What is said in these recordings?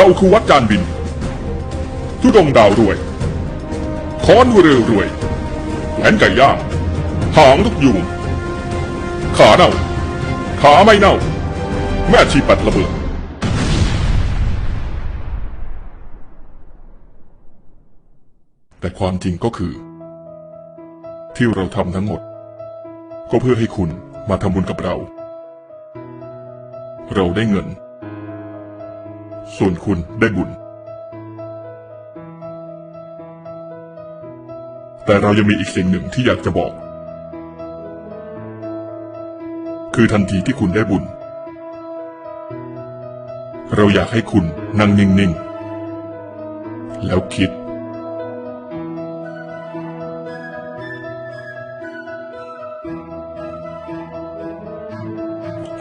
เราคือวัดจานบิน ทุดงดาวรวย ค้อนเรือรวยแหวนไก่ย่างหางทุกยุงขาเน่า ขาไม่เน่า แม่ชีปัดระเบิดแต่ความจริงก็คือ ที่เราทำทั้งหมด ก็เพื่อให้คุณมาทำบุญกับเรา เราได้เงิน ส่วนคุณได้บุญ แต่เรายังมีอีกสิ่งหนึ่งที่อยากจะบอก คือทันทีที่คุณได้บุญ เราอยากให้คุณนั่งนิ่ง ๆ แล้วคิด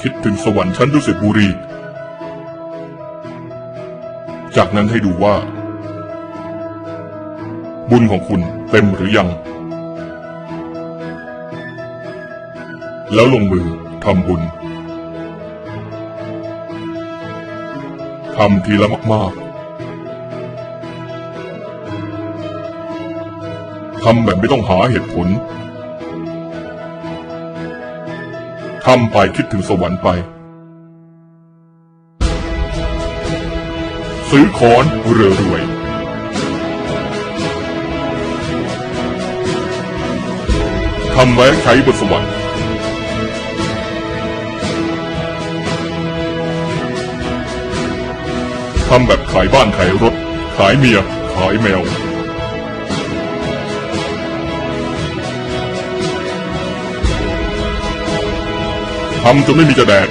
คิดถึงสวรรค์ชั้นดุสิตบุรี จากนั้นให้ดูว่า บุญของคุณเต็มหรือยัง แล้วลงมือทำบุญทำทีละมากๆ ทำแบบไม่ต้องหาเหตุผล ทำไปคิดถึงสวรรค์ไป ซื้อคอนเรือรวยทำไว้ใช้บนสวรรค์ทำแบบขายบ้านขายรถ ขายเมีย ขายแมว ทำจนไม่มีจะแดก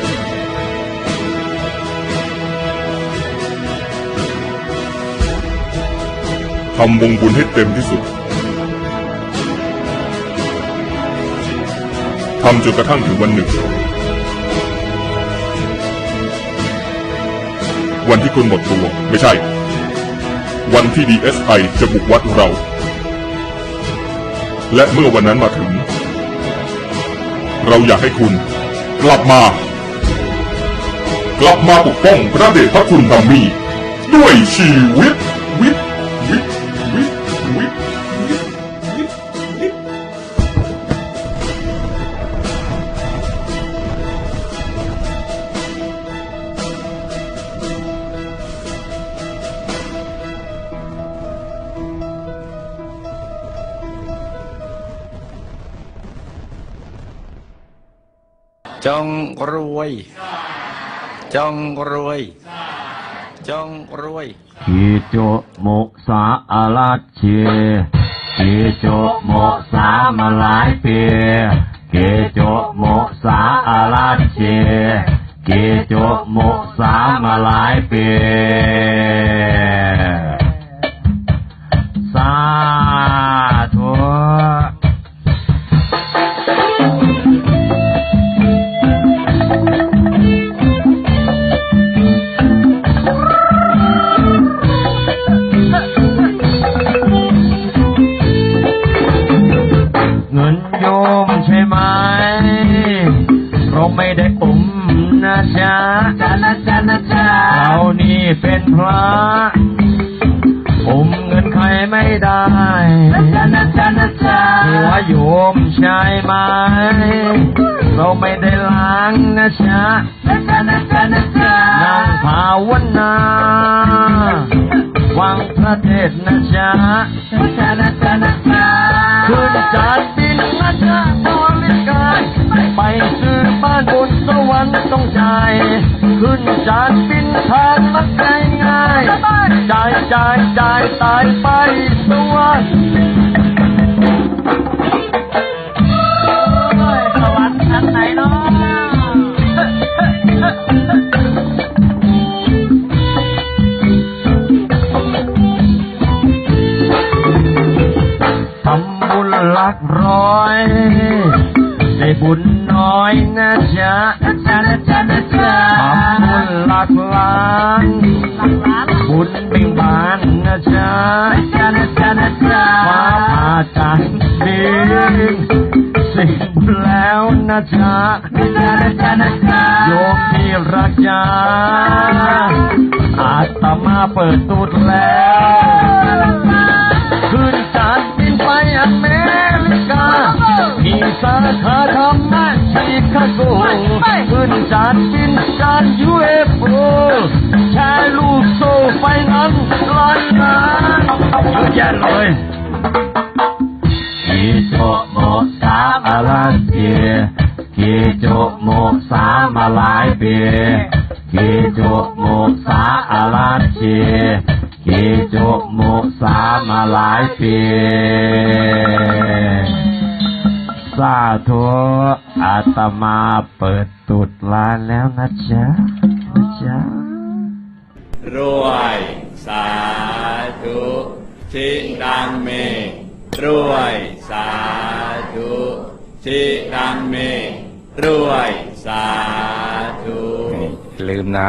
ทำวงบุญให้เต็มที่สุดทำจนกระทั่งถึงวันหนึ่ง วันที่คุณหมดตัวไม่ใช่ วันที่ DSI จะบุกวัดเรา และเมื่อวันนั้นมาถึง เราอยากให้คุณ กลับมา กลับมาปกป้องพระเดชพระคุณดัมมี่ด้วยชีวิต จงรวย จงรวย จงรวยกิโจโมสาอาลาเชกิโจโมสามาหลายเปียกิโจโมสาอาลาเชกิโจโมสามาหลายเปี เป็นพระอมเงินใครไม่ได้หัวโยมใช่ไหมเราไม่ได้ล้างนะจ๊ะนั่งภาวนาวังพระเทศนะจ๊ะนะจ๊ะนจ๊ะนะจ๊ะขึ้นจานบินนะจ๊ะบริการไปซื้อบ้านบนสวรรค์ต้องจ่ายขึ้นจานบินทางมักง่ายง่ายจ่ายจ่ายจ่ายตายไปสวรรค์สวรรค์ชั้นไหนเนาะทำบุญหลักร้อย ได้บุญน้อยนะจ๊ะนะจ๊ะนะจ๊ะนะจ๊ะทำบุญหลักล้าน บุญเบ่งบานนะจ๊ะนะจ๊ะนะจ๊ะนะจ๊ะฟ้าผ่าจานดินสิแล้วนะจ๊ะนะจ๊ะนะจ๊ะนะจ๊ะโยมที่รักจ้าอาตมาเปิดตูดแล้วขึ้นจานบินไปอเมริกามีสาขาทำงานชิคาโกขึ้นจานบินจานยูเอฟโอแชร์ลูกโซ่ ไฟนั้นล้านนาเยอะแยะเลยกีโจโมสามอาลาเปียกีโจโมสามาหลายปีกีโจโมสาอาลาเชียกีโจโมสามาหลายปีสาธุอาตมาเปิดตุดลานแล้วนะจ๊ะนะจ๊ะ รวย สาธุชิดังเม รวย สาธุชิดังเม รวย สาธุอย่าลืมนะ